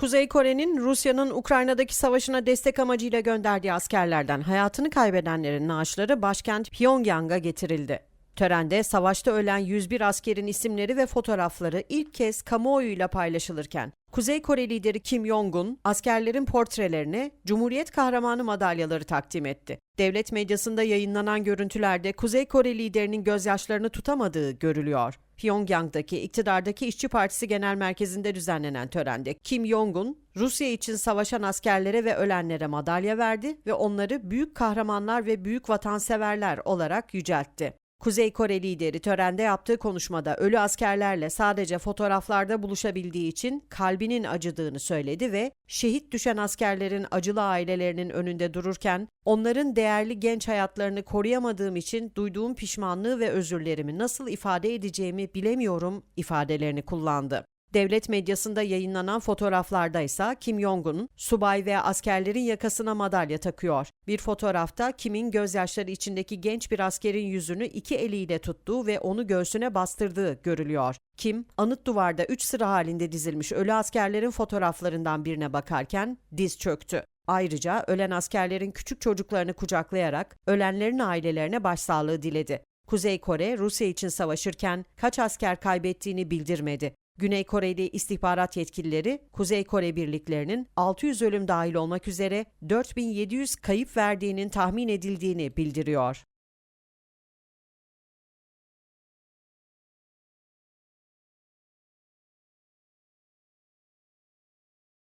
Kuzey Kore'nin Rusya'nın Ukrayna'daki savaşına destek amacıyla gönderdiği askerlerden hayatını kaybedenlerin naaşları başkent Pyongyang'a getirildi. Törende savaşta ölen 101 askerin isimleri ve fotoğrafları ilk kez kamuoyuyla paylaşılırken, Kuzey Kore lideri Kim Jong-un askerlerin portrelerine Cumhuriyet Kahramanı madalyaları takdim etti. Devlet medyasında yayınlanan görüntülerde Kuzey Kore liderinin gözyaşlarını tutamadığı görülüyor. Pyongyang'daki iktidardaki İşçi Partisi Genel Merkezi'nde düzenlenen törende Kim Jong-un, Rusya için savaşan askerlere ve ölenlere madalya verdi ve onları büyük kahramanlar ve büyük vatanseverler olarak yüceltti. Kuzey Kore lideri törende yaptığı konuşmada ölü askerlerle sadece fotoğraflarda buluşabildiği için kalbinin acıdığını söyledi ve şehit düşen askerlerin acılı ailelerinin önünde dururken onların değerli genç hayatlarını koruyamadığım için duyduğum pişmanlığı ve özürlerimi nasıl ifade edeceğimi bilemiyorum ifadelerini kullandı. Devlet medyasında yayınlanan fotoğraflarda ise Kim Jong-un subay ve askerlerin yakasına madalya takıyor. Bir fotoğrafta Kim'in gözyaşları içindeki genç bir askerin yüzünü iki eliyle tuttuğu ve onu göğsüne bastırdığı görülüyor. Kim, anıt duvarda üç sıra halinde dizilmiş ölü askerlerin fotoğraflarından birine bakarken diz çöktü. Ayrıca ölen askerlerin küçük çocuklarını kucaklayarak ölenlerin ailelerine başsağlığı diledi. Kuzey Kore, Rusya için savaşırken kaç asker kaybettiğini bildirmedi. Güney Koreli istihbarat yetkilileri Kuzey Kore birliklerinin 600 ölüm dahil olmak üzere 4700 kayıp verdiğinin tahmin edildiğini bildiriyor.